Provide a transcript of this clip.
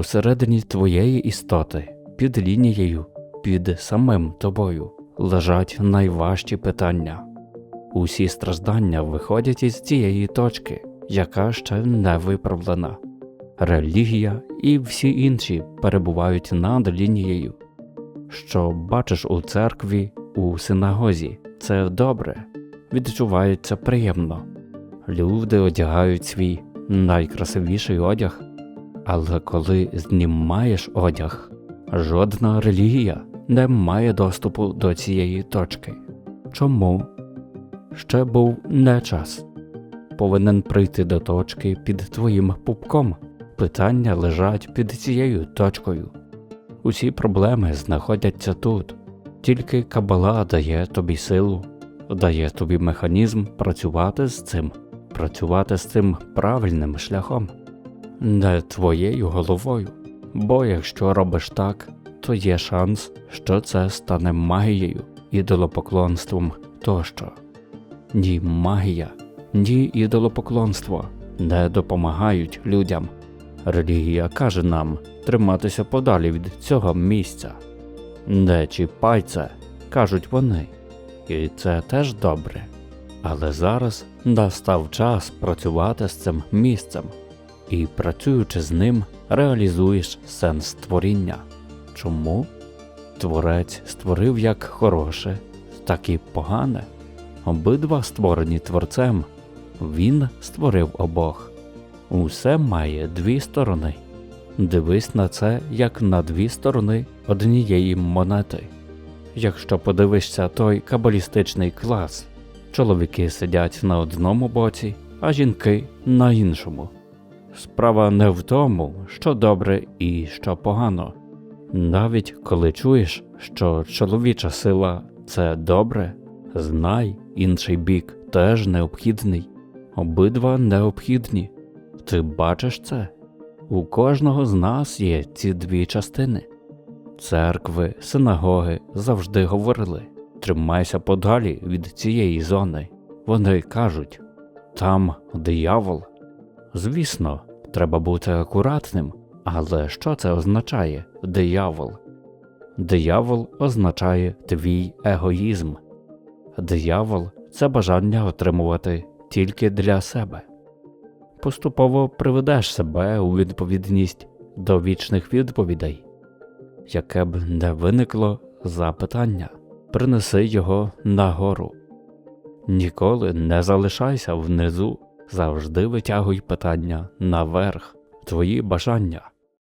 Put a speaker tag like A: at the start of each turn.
A: Усередині твоєї істоти, під лінією, під самим тобою лежать найважчі питання. Усі страждання виходять із цієї точки, яка ще не виправлена. Релігія і всі інші перебувають над лінією. Що бачиш у церкві, у синагозі, це добре, відчувається приємно. Люди одягають свій найкрасивіший одяг, але коли знімаєш одяг, жодна релігія не має доступу до цієї точки. Чому? Ще був не час. Повинен прийти до точки під твоїм пупком. Питання лежать під цією точкою. Усі проблеми знаходяться тут. Тільки кабала дає тобі силу, дає тобі механізм працювати з цим, працювати з цим правильним шляхом, не твоєю головою. Бо якщо робиш так, то є шанс, що це стане магією, ідолопоклонством тощо. Ні магія, ні ідолопоклонство не допомагають людям. Релігія каже нам триматися подалі від цього місця. Не чіпай це, кажуть вони, і це теж добре. Але зараз настав час працювати з цим місцем, і працюючи з ним, реалізуєш сенс творіння. Чому? Творець створив як хороше, так і погане. Обидва створені творцем, він створив обох. Усе має дві сторони. Дивись на це як на дві сторони однієї монети. Якщо подивишся той кабалістичний клас, чоловіки сидять на одному боці, а жінки на іншому. Справа не в тому, що добре і що погано. Навіть коли чуєш, що чоловіча сила це добре, знай, інший бік теж необхідний, обидва необхідні. Ти бачиш це? У кожного з нас є ці дві частини. Церкви, синагоги завжди говорили тримайся подалі від цієї зони. Вони кажуть там диявол. Звісно, треба бути акуратним, але що це означає диявол? Диявол означає твій егоїзм. Диявол це бажання отримувати тільки для себе. Поступово приведеш себе у відповідність до вічних відповідей. Яке б не виникло запитання, принеси його нагору. Ніколи не залишайся внизу, завжди витягуй питання наверх, твої бажання,